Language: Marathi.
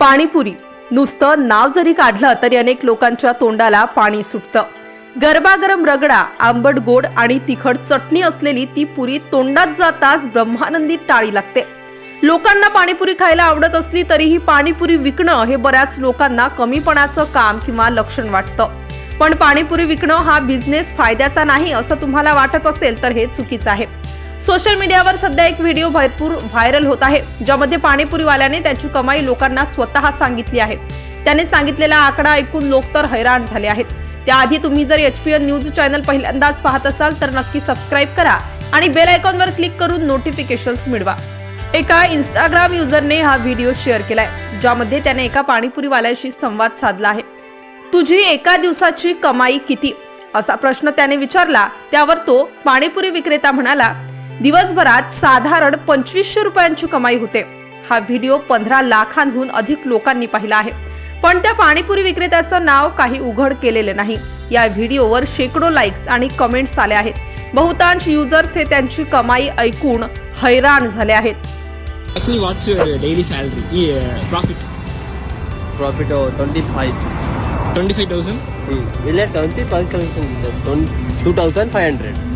पाणीपुरी. नुसतं नाव जरी काढलं तरी अनेक लोकांच्या तोंडाला पाणी सुटतं. गरबागरम रगडा आंबट गोड आणि तिखट चटणी असलेली ती पुरी तोंडात जाताच ब्रह्मानंदी टाळी लागते. लोकांना पाणीपुरी खायला आवडत असली तरीही पाणीपुरी विकणं हे बऱ्याच लोकांना कमीपणाचं काम किंवा लक्षण वाटतं. पण पाणीपुरी विकणं हा बिझनेस फायद्याचा नाही असं तुम्हाला वाटत असेल तर हे चुकीचं आहे. सोशल मीडियावर सध्या एक व्हिडिओ भरपूर व्हायरल होत आहे ज्यामध्ये पाणीपुरीवाल्याने त्याची कमाई लोकांना स्वतः सांगितली आहे. त्याने सांगितलेला आकडा ऐकून लोक तर हैराण झाले आहेत. त्याआधी तुम्ही जर H P N news channel पहिल्यांदाच पाहत असाल तर नक्की सबस्क्राईब करा आणि बेल आयकॉनवर क्लिक करून नोटिफिकेशन्स मिळवा. एका इंस्टाग्राम युजरने हा व्हिडिओ शेअर केलाय ज्यामध्ये त्याने एका पाणीपुरीवाल्याशी संवाद साधला आहे. तुझी एका दिवसाची कमाई किती? असा प्रश्न त्याने विचारला त्यावर तो पाणीपुरी विक्रेता म्हणाला दिवसभरात साधारण पंचवीसशे रुपयांची कमाई होते हा व्हिडिओ पंधरा लाखांहून अधिक लोकांनी पाहिला आहे पण त्या पाणीपुरी विक्रेत्याचं नाव काही उघड केलेले नाही या व्हिडिओवर शेकडो लाईक्स आणि कमेंट्स आले आहेत बहुतांश युजर्स हे त्यांची कमाई ऐकून हैराण झाले आहेत Actually, what's your daily salary? Yeah, profit. Profit of 25. Twenty-five thousand. Hmm. Will it 20 2500? 2500.